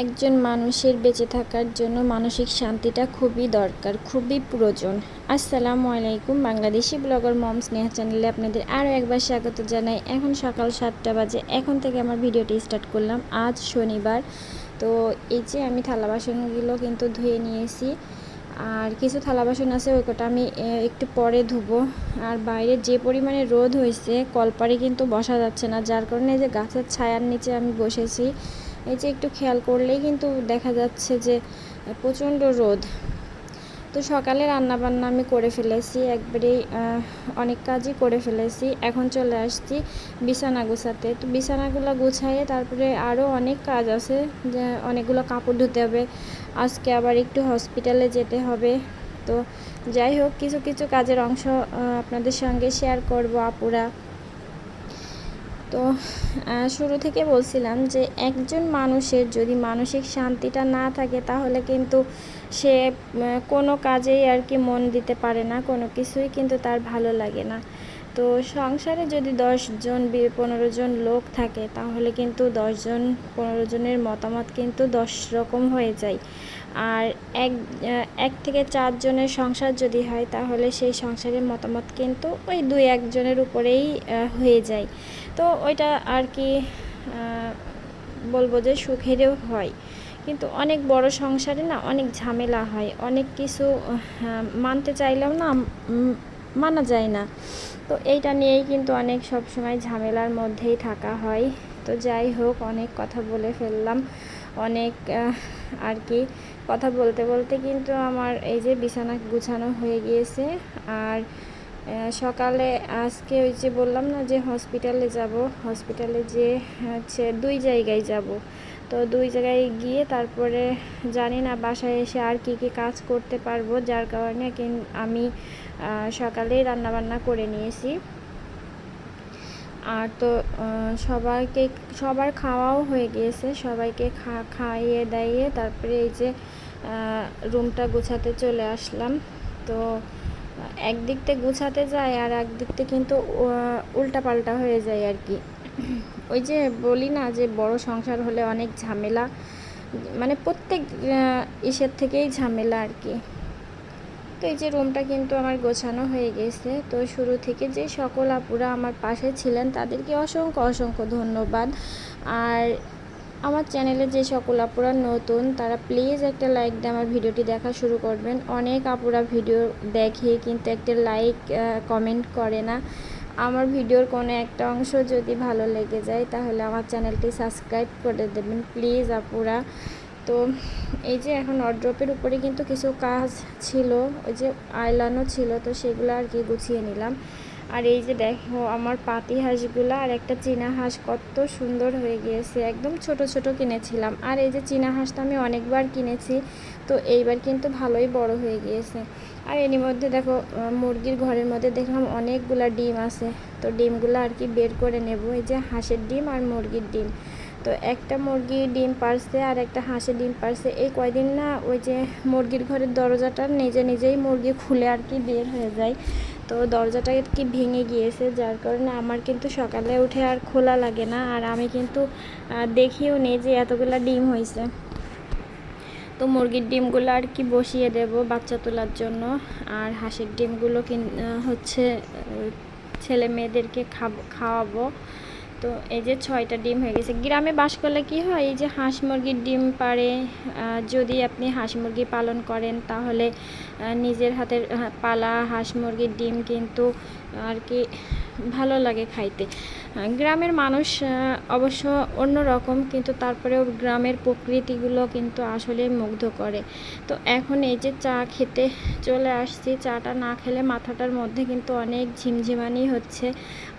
একজন মানুষের বেঁচে থাকার জন্য মানসিক শান্তিটা খুবই দরকার, খুবই প্রয়োজন। আসসালামু আলাইকুম, বাংলাদেশি ব্লগার মম স্নেহা চ্যানেলে আপনাদের আরও একবার স্বাগত জানাই। এখন সকাল সাতটা বাজে, এখন থেকে আমার ভিডিওটি স্টার্ট করলাম। আজ শনিবার, তো এই যে আমি থালা বাসনগুলো কিন্তু ধুয়ে নিয়েছি। আর কিছু থালা বাসন আছে ওই কটা আমি একটু পরে ধুবো। আর বাইরে যে পরিমাণে রোদ হয়েছে কলপারে কিন্তু বসা যাচ্ছে না, যার কারণে যে গাছের ছায়ার নিচে আমি বসেছি। এই যে একটু খেয়াল করলেই কিন্তু দেখা যাচ্ছে যে, প্রচণ্ড রোদ। তো সকালে রান্না বান্না আমি করে ফেলেছি, একবারেই অনেক কাজই করে ফেলেছি। এখন চলে আসছি বিছানা গুছাতে। তো বিছানাগুলো গুছাইয়ে তারপরে আরও অনেক কাজ আছে, যে অনেকগুলো কাপড় ধুতে হবে। আজকে আবার একটু হসপিটালে যেতে হবে। তো যাই হোক, কিছু কিছু কাজের অংশ আপনাদের সঙ্গে শেয়ার করব আপুরা। তো শুরু থেকে বলছিলাম যে একজন মানুষের যদি মানসিক শান্তিটা না থাকে তাহলে কিন্তু সে কোনো কাজেই আর কি মন দিতে পারে না, কোনো কিছুই কিন্তু তার ভালো লাগে না। তো সংসারে যদি দশজন পনেরো জন লোক থাকে তাহলে কিন্তু দশজন পনেরো জনের মতামত কিন্তু দশ রকম হয়ে যায়। আর এক এক থেকে চারজনের সংসার যদি হয়, তাহলে সেই সংসারের মতামত কিন্তু ওই দুই একজনের উপরেই হয়ে যায়। তো ওইটা আর কি বলব যে সুখেরও হয়। কিন্তু অনেক বড় সংসারে না অনেক ঝামেলা হয়। অনেক কিছু মানতে চাইলেও না মানা যায় না। তো এইটা নিয়েই কিন্তু অনেক সব সময় ঝামেলার মধ্যেই থাকা হয়। তো যাই হোক, অনেক কথা বলে ফেললাম। অনেক আর কি কথা বলতে বলতে কিন্তু আমার এই যে বিছানা গুছানো হয়ে গিয়েছে। আর সকালে আজকে ওই যে বললাম না যে হসপিটালে যাব। হসপিটালে যে হচ্ছে দুই জায়গায় যাব। তো দুই জায়গায় গিয়ে তারপরে জানি না বাসায় এসে আর কি কি কাজ করতে পারব। যার কারণে আমি সকালেই রান্নাবান্না করে নিয়েছি। আর তো সবাইকে, সবার খাওয়াও হয়ে গিয়েছে। সবাইকে খা, খাইয়ে দাইয়ে তারপরে এই যে রুমটা গুছাতে চলে আসলাম। তো একদিক থেকে গুছাতে যায় আর একদিক থেকে কিন্তু উল্টাপাল্টা হয়ে যায় আর কি। ওই যে বলি না যে, বড় সংসার হলে অনেক ঝামেলা মানে প্রত্যেক ইসের থেকেই ঝামেলা আর কি। তো এই যে রুমটা কিন্তু আমার গোছানো হয়ে গেছে। তো শুরু থেকে যে সকল আপুরা আমার পাশে ছিলেন, তাদেরকে অসংখ্য অসংখ্য ধন্যবাদ। আর আমার চ্যানেলে যে সকল আপুরা নতুন, তারা প্লিজ একটা লাইক দিয়ে আমার ভিডিওটি দেখা শুরু করবেন। অনেক আপুরা ভিডিও দেখে কিন্তু একটা লাইক কমেন্ট করে না। আমার ভিডিওর কোনো একটা অংশ যদি ভালো লেগে যায়, তাহলে আমার চ্যানেলটি সাবস্ক্রাইব করে দেবেন। প্লিজ আপুরা। তো এই যে এখন অড্রপের উপরে কিন্তু কিছু কাজ ছিল, ওই যে আয়লানো ছিল, তো সেগুলো আর কি গুছিয়ে নিলাম। আর এই যে দেখো আমার পাতি হাঁসগুলো, আর একটা চীনা হাঁস কত সুন্দর হয়ে গিয়েছে, একদম ছোট ছোট কিনেছিলাম। আর এই যে চীনা হাঁসটা আমি অনেকবার কিনেছি, তো এইবার কিন্তু ভালোই বড় হয়ে গিয়েছে। আর এর মধ্যে দেখো মুরগির ঘরের মধ্যে দেখলাম অনেকগুলা ডিম আছে, তো ডিমগুলো আর কি বের করে নেব, এই যে হাঁসের ডিম আর মুরগির ডিম। তো একটা মুরগি ডিম পারছে আর একটা হাঁসের ডিম পারছে। এই কয়দিন না ওই যে মুরগির ঘরের দরজাটা নিজে নিজেই মুরগি খুলে আর কি বের হয়ে যায়। তো দরজাটা কি ভেঙে গিয়েছে, যার কারণে আমার কিন্তু সকালে উঠে আর খোলা লাগে না আর আমি কিন্তু দেখিও নেই যে এতগুলা ডিম হয়েছে তো মুরগির ডিমগুলো আর কি বসিয়ে দেব বাচ্চা তোলার জন্য। আর হাঁসের ডিমগুলো হচ্ছে ছেলে মেয়েদেরকে খাওয়াবো। তো এই যে ছয়টা ডিম হয়ে গেছে। গ্রামে বাস করলে কী হয়? এই যে হাঁস মুরগির ডিম পারে যদি আপনি হাঁস মুরগি পালন করেন, তাহলে নিজের হাতের পালা হাঁস মুরগির ডিম কিন্তু আর কি ভালো লাগে খাইতে। গ্রামের মানুষ অবশ্য অন্য রকম কিন্তু তারপরেও গ্রামের প্রকৃতিগুলো কিন্তু আসলে মুগ্ধ করে। তো এখন এই যে চা খেতে চলে আসছি, চাটা না খেলে মাথাটার মধ্যে কিন্তু অনেক ঝিমঝিমানি হচ্ছে।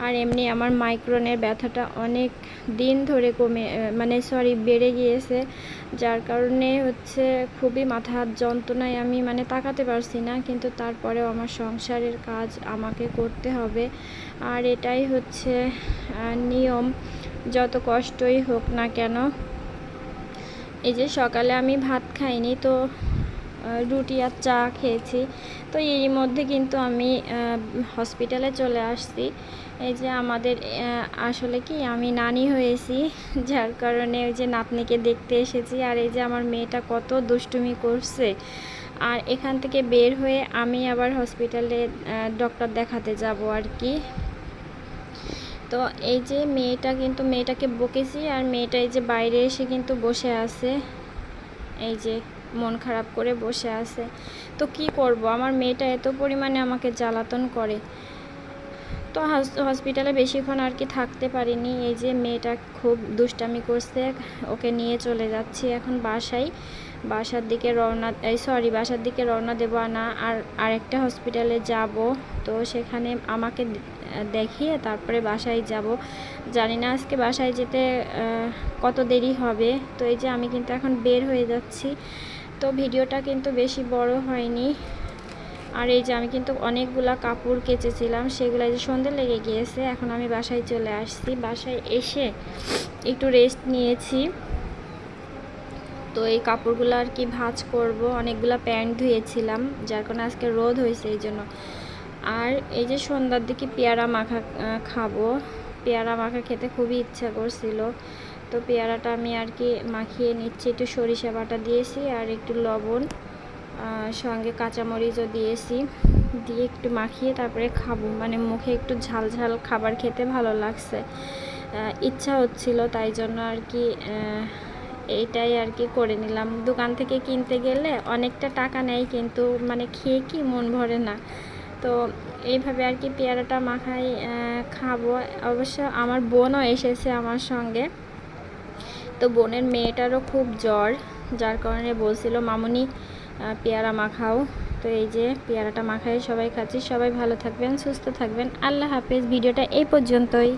আর এমনি আমার মাইক্রোনের ব্যথাটা অনেক দিন ধরে কমে মানে সরি, বেড়ে গিয়েছে। যার কারণে হচ্ছে খুবই মাথার যন্ত্রণায় আমি মানে তাকাতে পারছি না, কিন্তু তারপরেও আমার সংসারের কাজ আমাকে করতে হবে। আর এটাই হচ্ছে নিয়ম। যত কষ্টই হোক না কেন। এই যে সকালে আমি ভাত খাইনি, তো রুটি আর চা খেয়েছি। তো এর মধ্যে কিন্তু আমি হসপিটালে চলে আসছি। এই যে আমাদের আসলে কি, আমি নানি হয়েছি, যার কারণে ওই যে নাতনিকে দেখতে এসেছি। আর এই যে আমার মেয়েটা কত দুষ্টুমি করছে। আর এখান থেকে বের হয়ে আমি আবার হসপিটালে ডক্টর দেখাতে যাব আর কি। তো এই যে মেয়েটা কিন্তু, মেয়েটাকে বকেছি আর মেয়েটা এই যে বাইরে এসে কিন্তু বসে আছে। এই যে মন খারাপ করে বসে আছে। তো কি করব? আমার মেয়েটা এত পরিমাণে আমাকে জ্বালাতন করে। তো হস- হসপিটালে বেশিক্ষণ আর কি থাকতে পারিনি। এই যে মেয়েটা খুব দুষ্টামি করছে, ওকে নিয়ে চলে যাচ্ছি এখন বাসায়। বাসার দিকে রওনা, এই সরি বাসার দিকে রওনা দেবো না। আর আরেকটা হসপিটালে যাব। তো সেখানে আমাকে দেখিয়ে তারপরে বাসায় যাব। জানি না আজকে বাসায় যেতে কত দেরি হবে। তো এই যে আমি কিন্তু এখন বের হয়ে যাচ্ছি। তো ভিডিওটা কিন্তু বেশি বড় হয়নি। আর এই যে আমি কিন্তু অনেকগুলা কাপড় কেচেছিলাম, সেগুলো যে সন্ধে লেগে গিয়েছে। এখন আমি বাসায় চলে আসছি। বাসায় এসে একটু রেস্ট নিয়েছি। তো এই কাপড়গুলো আর কি ভাঁজ করব। অনেকগুলো প্যান্ট ধুয়েছিলাম, যার কারণে আজকে রোদ হয়েছে, এই জন্য। আর এই যে সন্ধ্যার দিকে পেয়ারা মাখা খাব। পেয়ারা মাখা খেতে খুবই ইচ্ছা করছিল। তো পেয়ারাটা আমি আর কি মাখিয়ে নিচ্ছি, একটু সরিষা বাটা দিয়েছি আর একটু লবণ সঙ্গে কাঁচামরিচও দিয়েছি। দিয়ে একটু মাখিয়ে তারপরে খাব। মানে মুখে একটু ঝাল ঝাল খাবার খেতে ভালো লাগছে। ইচ্ছা হচ্ছিল, তাই জন্য আর কি এইটাই আর কি করে নিলাম। দোকান থেকে কিনতে গেলে অনেকটা টাকা নেয়, কিন্তু মানে খেয়ে কি মন ভরে না। তো এইভাবে আর কি পেয়ারাটা মাখাই খাব। অবশ্য আমার বোনও এসেছে আমার সঙ্গে। তো বোনের মেয়েটারও খুব জ্বর, যার কারণে বলছিল, মামুনি পেয়ারা মাখাও। তো এই যে পেয়ারাটা মাখাই, সবাই খাচ্ছি। সবাই ভালো থাকবেন, সুস্থ থাকবেন। আল্লাহ হাফেজ। ভিডিওটা এই পর্যন্তই।